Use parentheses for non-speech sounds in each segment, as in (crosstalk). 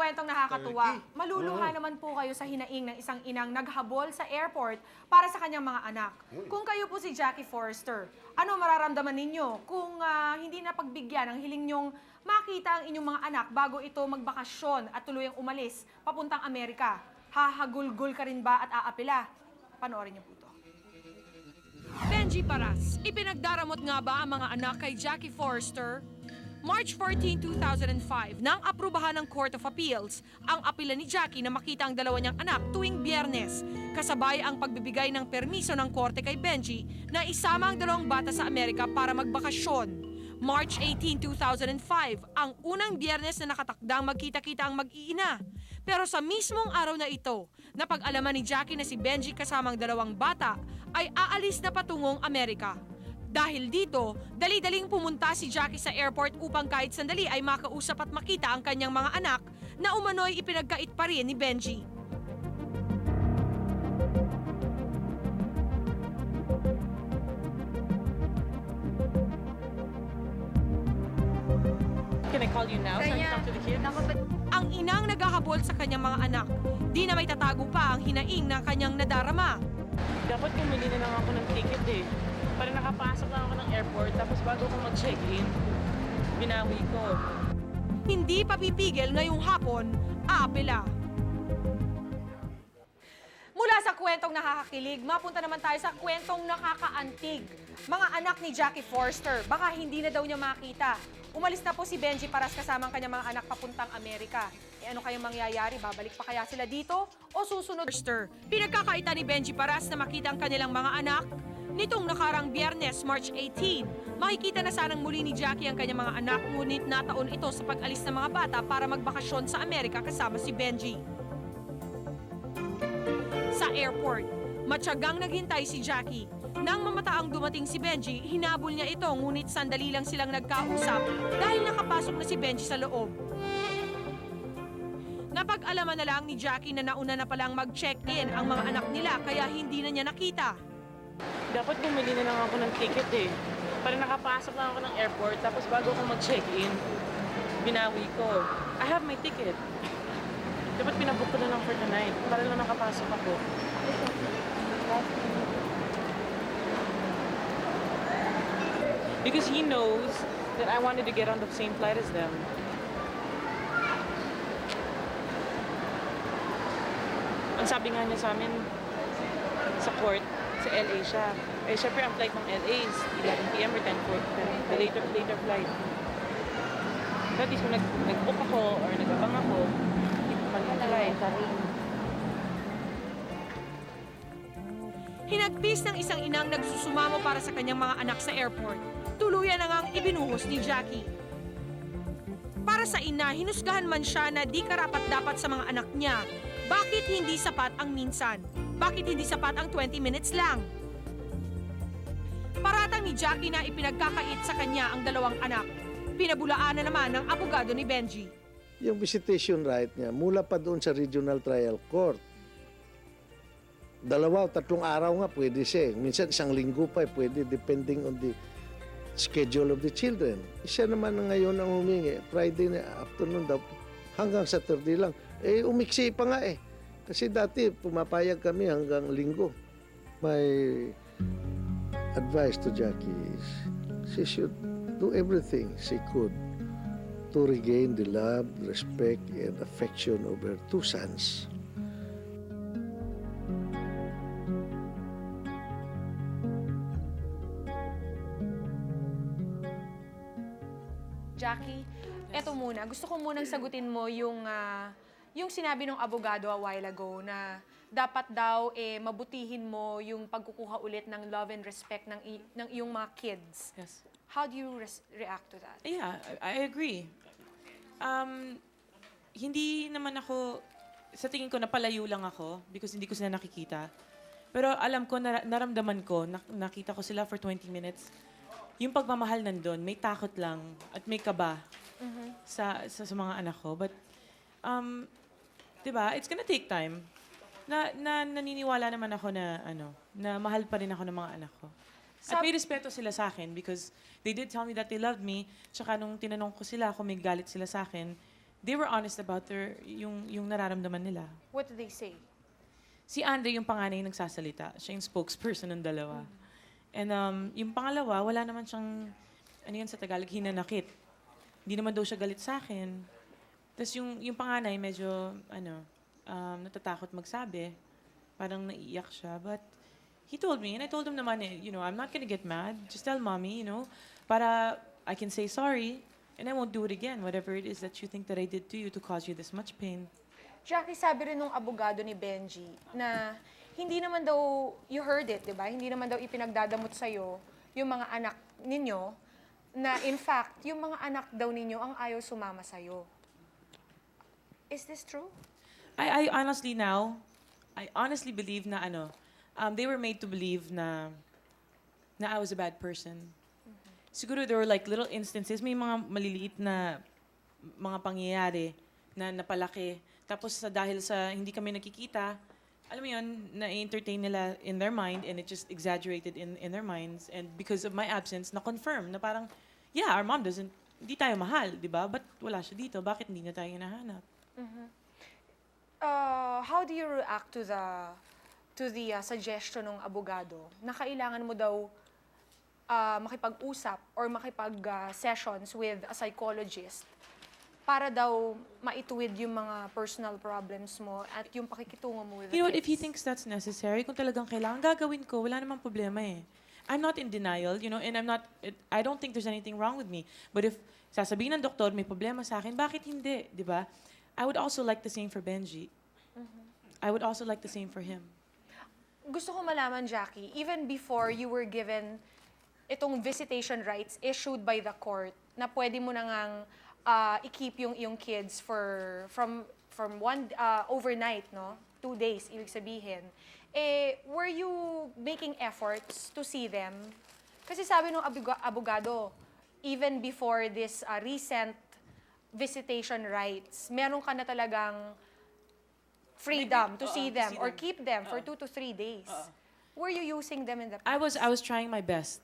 kwentong nakakatuwa, maluluha naman po kayo sa hinaing ng isang inang naghabol sa airport para sa kanyang mga anak. Kung kayo po si Jackie Forrester, ano mararamdaman ninyo kung ah, hindi na pagbigyan ang hiling nyong makita ang inyong mga anak bago ito magbakasyon at tuluyang umalis papuntang Amerika? Hahagulgul ka rin ba at aapila? Panoorin niyo po ito. Benji Paras, ipinagdaramot nga ba ang mga anak kay Jackie Forrester? March 14, 2005, nang aprubahan ng Court of Appeals ang apila ni Jackie na makita ang dalawa niyang anak tuwing biyernes, kasabay ang pagbibigay ng permiso ng korte kay Benji na isama ang dalawang bata sa Amerika para magbakasyon. March 18, 2005, ang unang biyernes na nakatakdang magkita-kita ang mag-iina. Pero sa mismong araw na ito, napag-alaman ni Jackie na si Benji kasamang dalawang bata ay aalis na patungong Amerika. Dahil dito, dali-daling pumunta si Jackie sa airport upang kahit sandali ay makausap at makita ang kanyang mga anak na umano'y ipinagkait pa rin ni Benji. Can I call you now so I can Kaya, talk to the kids? Ang inang naghahabol sa kanyang mga anak, di na may tatago pa ang hinaing ng kanyang nadarama. Dapat bumili na lang ako ng ticket eh. Para nakapasok lang ako ng airport tapos bago ako mag-check-in, binawi ko. Hindi papipigil ngayong hapon, aapela. Mula sa kwentong nakakakilig, mapunta naman tayo sa kwentong nakakaantig. Mga anak ni Jackie Forster, baka hindi na daw niya makita. Umalis na po si Benji Paras kasama ang kanyang mga anak papuntang Amerika. E ano kayang mangyayari? Babalik pa kaya sila dito? O susunod? Pinagkakaita ni Benji Paras na makita ang kanilang mga anak? Nitong nakarang biyernes, March 18, makikita na sanang muli ni Jackie ang kanyang mga anak ngunit nataon ito sa pag-alis ng mga bata para magbakasyon sa Amerika kasama si Benji. Sa airport, matyagang naghintay si Jackie. Nang mamataang dumating si Benji, hinabol niya ito ngunit sandali lang silang nagkausap dahil nakapasok na si Benji sa loob. Napag-alaman na lang ni Jackie na nauna na palang mag-check-in ang mga anak nila kaya hindi na niya nakita. Dapat bumili na lang ako ng ticket eh. Para nakapasok lang ako ng airport tapos bago ako mag-check-in, binawi ko. I have my ticket. Dapat pinabook ko na lang for tonight para lang nakapasok ako. Because he knows that I wanted to get on the same flight as them. Ang sabi nga niya sa amin, sa court, LA siya. Eh, syempre, ang flight ng LA is 11 p.m. or 10 po, the later, later flight. So, at least kung nag, nag-book ako or nag-abang ako, hindi ko man yung flight. Hinagpis ng isang inang nagsusumamo para sa kanyang mga anak sa airport. Tuluyan na ngang ibinuhos ni Jackie. Para sa ina, hinusgahan man siya na di karapat-dapat sa mga anak niya. Bakit hindi sapat ang minsan? Bakit hindi sapat ang 20 minutes lang? Paratang ni Jackie na ipinagkakait sa kanya ang dalawang anak. Pinabulaan na naman ng abogado ni Benji. yung visitation right niya mula pa doon sa regional trial court. Dalawa o tatlong araw nga pwede siya. eh. Minsan isang linggo pa eh, pwede depending on the schedule of the children. Siya naman na ngayon ang humingi. Friday na afternoon daw hanggang Saturday lang. Eh umiksi pa nga eh. Kasi dati pumapayag kami hanggang linggo. My advice to Jackie is she should do everything she could to regain the love, respect, and affection of her two sons. Jackie, eto muna. Gusto ko munang sagutin mo yung, ah, yung sinabi ng abogado a while ago na dapat daw eh, mabutihin mo yung pagkukuha ulit ng love and respect ng, ng iyong mga kids. Yes. How do you react to that? Yeah, I, I agree. Um, hindi naman ako, sa tingin ko, napalayo lang ako because hindi ko sila nakikita. Pero alam ko, nara- naramdaman ko, nak- nakita ko sila for 20 minutes. Yung pagmamahal nandun, may takot lang at may kaba sa, sa, sa mga anak ko. But, um, di ba, it's gonna take time. Na, na naniniwala naman ako na, ano, na mahal pa rin ako ng mga anak ko. At Sab- may respeto sila sa akin because they did tell me that they loved me. Tsaka nung tinanong ko sila kung may galit sila sa akin, they were honest about their, yung, yung nararamdaman nila. What did they say? Si Andre yung panganay nagsasalita. Siya yung spokesperson ng dalawa. And um, yung pangalawa, wala naman siyang, ano yan sa Tagalog, hinanakit. Hindi naman daw siya galit sa akin. Tapos yung, yung panganay, medyo, ano, um, natatakot magsabi. Parang naiiyak siya. But he told me, and I told him naman, eh, you know, I'm not gonna get mad. Just tell mommy, you know, para I can say sorry, and I won't do it again, whatever it is that you think that I did to you to cause you this much pain. Jackie, sabi rin nung abogado ni Benji na hindi naman daw, you heard it, di ba? Hindi naman daw ipinagdadamot sa'yo yung mga anak ninyo na in fact, yung mga anak daw ninyo ang ayaw sumama sa'yo. Is this true? I, I honestly now, I honestly believe na ano, um, they were made to believe na, na I was a bad person. Siguro there were like little instances, may mga maliliit na mga pangyayari na napalaki. Tapos sa dahil sa hindi kami nakikita, alam mo yun, na-entertain nila in their mind and it just exaggerated in, in their minds. And because of my absence, na-confirm na parang, yeah, our mom doesn't, hindi tayo mahal, di ba? Ba't wala siya dito? Bakit hindi na tayo hinahanap? Uh, how do you react to the to the uh, suggestion ng abogado na kailangan mo daw uh, makipag-usap or makipag-sessions with a psychologist para daw maituwid yung mga personal problems mo at yung pakikitungo mo with the You know what, if he kids. thinks that's necessary, kung talagang kailangan, gagawin ko, wala namang problema eh. I'm not in denial, you know, and I'm not, it, I don't think there's anything wrong with me. But if sasabihin ng doktor, may problema sa akin, bakit hindi, di ba? I would also like the same for Benji. I would also like the same for him. Gusto ko malaman, Jackie, even before you were given itong visitation rights issued by the court na pwede mo na ngang uh, i-keep yung iyong kids for from from one uh, overnight, no? Two days, ibig sabihin. Eh, were you making efforts to see them? Kasi sabi nung abuga- abogado, even before this uh, recent visitation rights, meron ka na talagang freedom to see to them see or them. keep them for two to three days. Were you using them in the I was, I was trying my best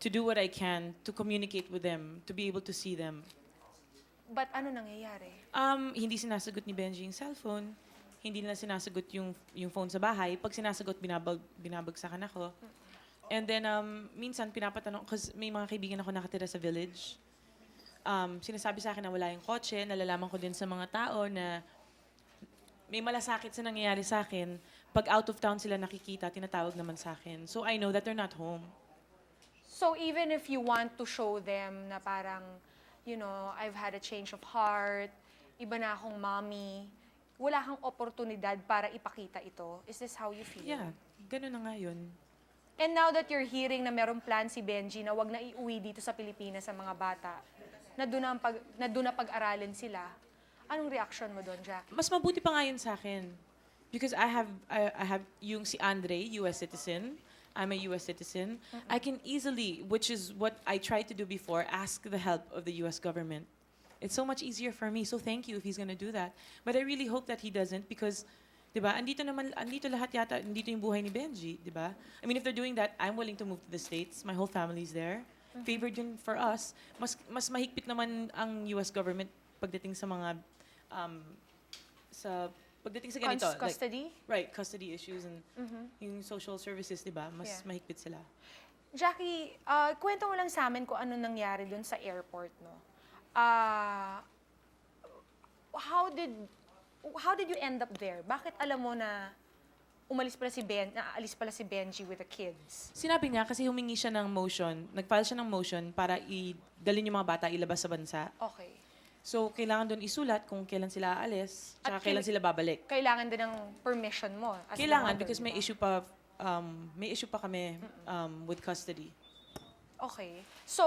to do what I can to communicate with them, to be able to see them. But ano nangyayari? Um, hindi sinasagot ni Benji yung cellphone. Hindi nila sinasagot yung, yung phone sa bahay. Pag sinasagot, binabag, binabagsakan ako. And then, um, minsan pinapatanong, kasi may mga kaibigan ako nakatira sa village. Um, sinasabi sa akin na wala yung kotse. Nalalaman ko din sa mga tao na may malasakit sa nangyayari sa akin. Pag out of town sila nakikita, tinatawag naman sa akin. So I know that they're not home. So even if you want to show them na parang, you know, I've had a change of heart, iba na akong mommy, wala kang oportunidad para ipakita ito. Is this how you feel? Yeah, ganun na nga yun. And now that you're hearing na merong plan si Benji na wag na iuwi dito sa Pilipinas sa mga bata, na doon na, pag, na, doon na pag-aralin sila, anong reaction mo doon, Jack? Mas mabuti pa nga yun sa akin. Because I have, I, I have yung si Andre, US citizen. I'm a US citizen. I can easily, which is what I tried to do before, ask the help of the US government. It's so much easier for me. So thank you if he's gonna do that. But I really hope that he doesn't because, di ba, andito naman, andito lahat yata, andito yung buhay ni Benji, di ba? I mean, if they're doing that, I'm willing to move to the States. My whole family's there. Favored yun for us. Mas, mas mahigpit naman ang US government pagdating sa mga, um, sa, pagdating sa ganito. Cons- like- custody? Right, custody issues and yung social services, di ba? Mas Yeah. mahigpit sila. Jackie, uh, kwento mo lang sa amin kung ano nangyari dun sa airport, no? Ah, how did how did you end up there? Bakit alam mo na umalis pala si Ben, naalis pala si Benji with the kids? Sinabi niya kasi humingi siya ng motion, nag-file siya ng motion para i-dalhin yung mga bata ilabas sa bansa. Okay. So, kailangan doon isulat kung kailan sila aalis, At tsaka kailan kail- sila babalik. Kailangan din ng permission mo. As Kailangan because may issue pa um, may issue pa kami um, with custody. Okay. So,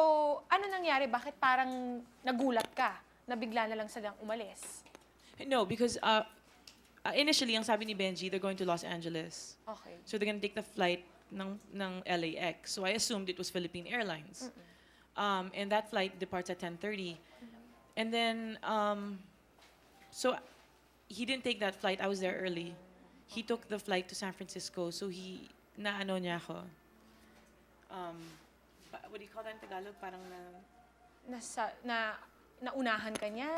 ano nangyari? Bakit parang nagulat ka na bigla na lang silang umalis? No, because uh, uh, initially, ang sabi ni Benji, they're going to Los Angeles. Okay. So they're gonna take the flight ng, ng LAX. So I assumed it was Philippine Airlines. Um, and that flight departs at 10.30. And then, um, so he didn't take that flight. I was there early. He took the flight to San Francisco. So he, na ano niya ako. Um, pa- what do you call that in Tagalog? Parang na, Nasa, na naunahan ka niya?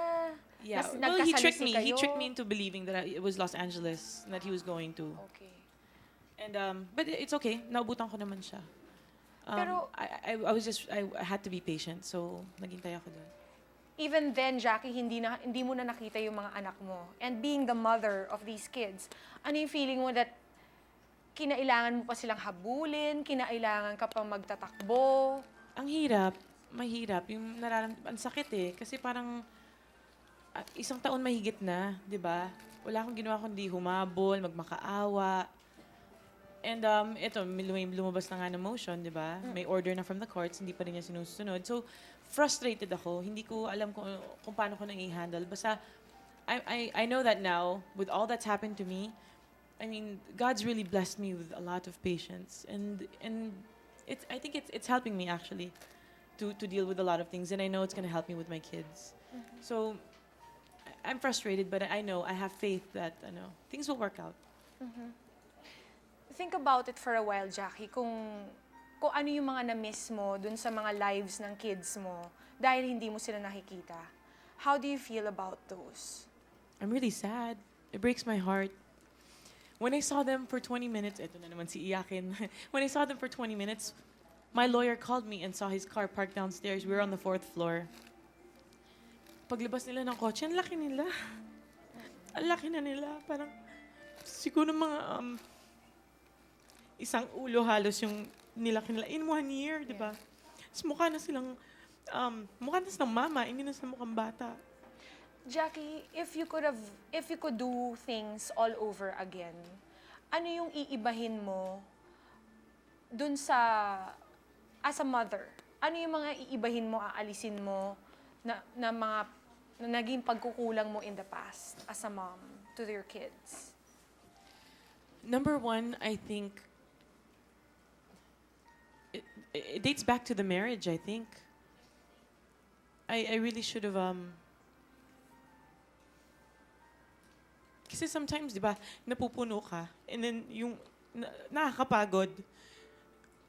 Yeah. Nas- well, he tricked me. He kayo? tricked me into believing that it was Los Angeles that he was going to. Okay. And um, but it's okay. Naubutan ko naman siya. Um, Pero- I, I, I was just I, I had to be patient. So naghintay ako doon. Even then, Jackie, hindi, na, hindi mo na nakita yung mga anak mo. And being the mother of these kids, ano yung feeling mo that kinailangan mo pa silang habulin, kinailangan ka pa magtatakbo? Ang hirap, mahirap. Yung nararam ang sakit eh. Kasi parang ah, isang taon mahigit na, di ba? Wala akong ginawa kundi humabol, magmakaawa. And um, ito, lum- lumabas na nga ng motion, di ba? May order na from the courts, hindi pa rin niya sinusunod. So, frustrated ako. Hindi ko alam kung, kung paano ko nang i-handle. Basta, I, I, I know that now, with all that's happened to me, I mean, God's really blessed me with a lot of patience. And, and it's, I think it's, it's helping me, actually, to, to deal with a lot of things. And I know it's going to help me with my kids. So, I- I'm frustrated, but I know, I have faith that, ano, things will work out. Think about it for a while, Jackie, kung, kung ano yung mga na-miss mo dun sa mga lives ng kids mo dahil hindi mo sila nakikita. How do you feel about those? I'm really sad. It breaks my heart. When I saw them for 20 minutes, eto na naman si Iyakin. (laughs) when I saw them for 20 minutes, my lawyer called me and saw his car parked downstairs. We were on the fourth floor. Paglabas nila ng kotse, ang laki nila. (laughs) Ang laki na nila. Parang, siguro mga um, isang ulo halos yung nilaki nila in one year, di ba? Tapos mukha na silang, um, mukha na silang mama, hindi na sila mukhang bata. Jackie, if you could have, if you could do things all over again, ano yung iibahin mo dun sa, as a mother? Ano yung mga iibahin mo, aalisin mo na, na mga, na naging pagkukulang mo in the past as a mom to your kids? Number one, I think it, it dates back to the marriage. I think I, I really should have um. Kasi sometimes, di ba, napupuno ka, and then yung na, nakakapagod.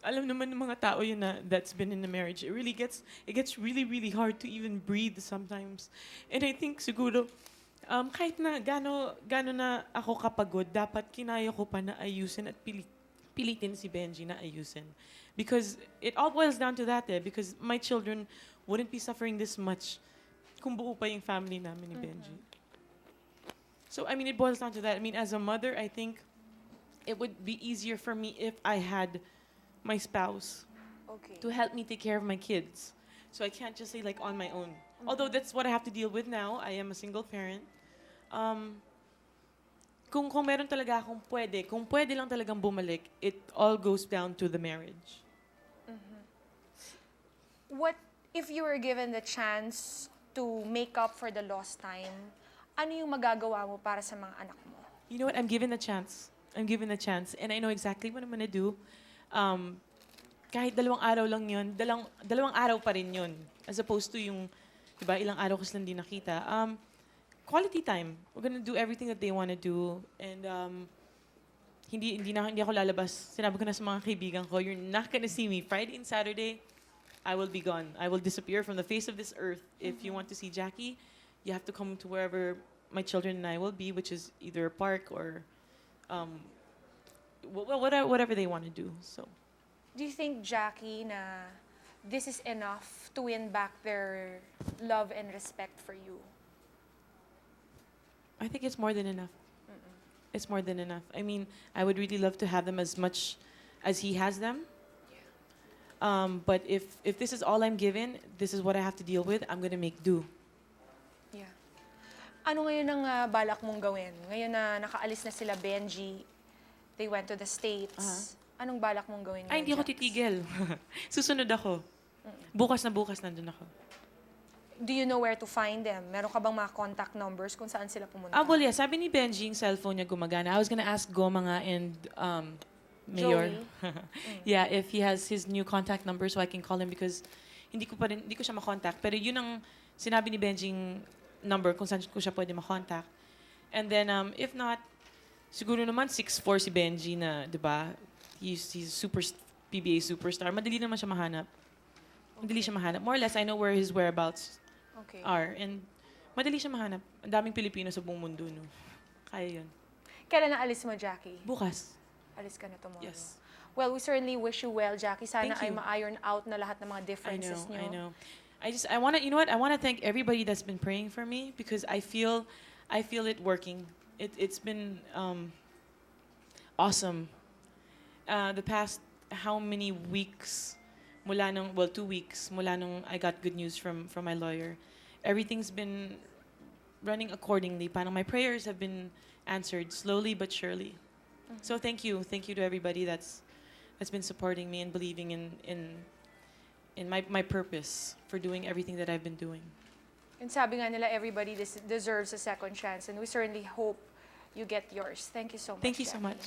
Alam naman ng mga tao yun na that's been in the marriage. It really gets, it gets really, really hard to even breathe sometimes. And I think siguro, um, kahit na gano, gano na ako kapagod, dapat kinaya ko pa na ayusin at pili, pilitin si Benji na ayusin. Because it all boils down to that eh, because my children wouldn't be suffering this much kung buo pa yung family namin ni Benji. So, I mean, it boils down to that. I mean, as a mother, I think it would be easier for me if I had my spouse Okay. to help me take care of my kids. So I can't just say like on my own. Although that's what I have to deal with now. I am a single parent. Um, kung, kung meron talaga akong pwede, kung pwede lang talagang bumalik, it all goes down to the marriage. What if you were given the chance to make up for the lost time? Ano yung magagawa mo para sa mga anak mo? You know what? I'm given a chance. I'm given a chance. And I know exactly what I'm gonna do. Um, kahit dalawang araw lang yun, dalawang, dalawang araw pa rin yun. As opposed to yung, di ba, ilang araw ko silang di nakita. Um, quality time. We're gonna do everything that they wanna do. And um, hindi, hindi, na, hindi ako lalabas. Sinabi ko na sa mga kaibigan ko, you're not gonna see me. Friday and Saturday, I will be gone. I will disappear from the face of this earth. If you want to see Jackie, you have to come to wherever my children and I will be, which is either a park or um, whatever, whatever they want to do. So Do you think, Jackie, na this is enough to win back their love and respect for you? I think it's more than enough. It's more than enough. I mean, I would really love to have them as much as he has them. Um, but if if this is all I'm given, this is what I have to deal with. I'm gonna make do. Yeah. Ano ngayon ang ah, balak mong gawin? Ngayon na nakaalis na sila Benji, they went to the States. Anong balak mong gawin Ay, hindi ako Jax? titigil. (laughs) Susunod ako. Bukas na bukas nandun ako. Do you know where to find them? Meron ka bang mga contact numbers kung saan sila pumunta? Ah, well, yeah. Sabi ni Benji, yung cellphone niya gumagana. I was gonna ask Goma nga and um, Mayor. Joey. (laughs) yeah, if he has his new contact number so I can call him because hindi ko pa rin, hindi ko siya makontak. Pero yun ang sinabi ni Benji yung number kung saan ko siya pwede makontak. And then, um, if not, siguro naman 6'4 si Benji na, di ba? He's, he's super, PBA superstar. Madali naman siya mahanap. Madali siya mahanap. More or less, I know where his whereabouts Okay. are. And madali siya mahanap. Ang daming Pilipino sa buong mundo, no? Kaya yun. Kailan na alis mo, Jackie? Bukas. Alis ka na tomorrow. Yes. Well, we certainly wish you well, Jackie. Sana Thank ay you. ma-iron out na lahat ng mga I differences know, nyo. I know. I just, I want to, you know what? I want to thank everybody that's been praying for me because I feel, I feel it working. It, it's been um, awesome. Uh, the past how many weeks, mula nung, well, two weeks, mula nung I got good news from, from my lawyer, everything's been running accordingly. Parang my prayers have been answered slowly but surely. So thank you, thank you to everybody that's that's been supporting me and believing in in in my my purpose for doing everything that I've been doing. And sabi nga nila, everybody des- deserves a second chance. And we certainly hope you get yours. Thank you so much. Thank you so much.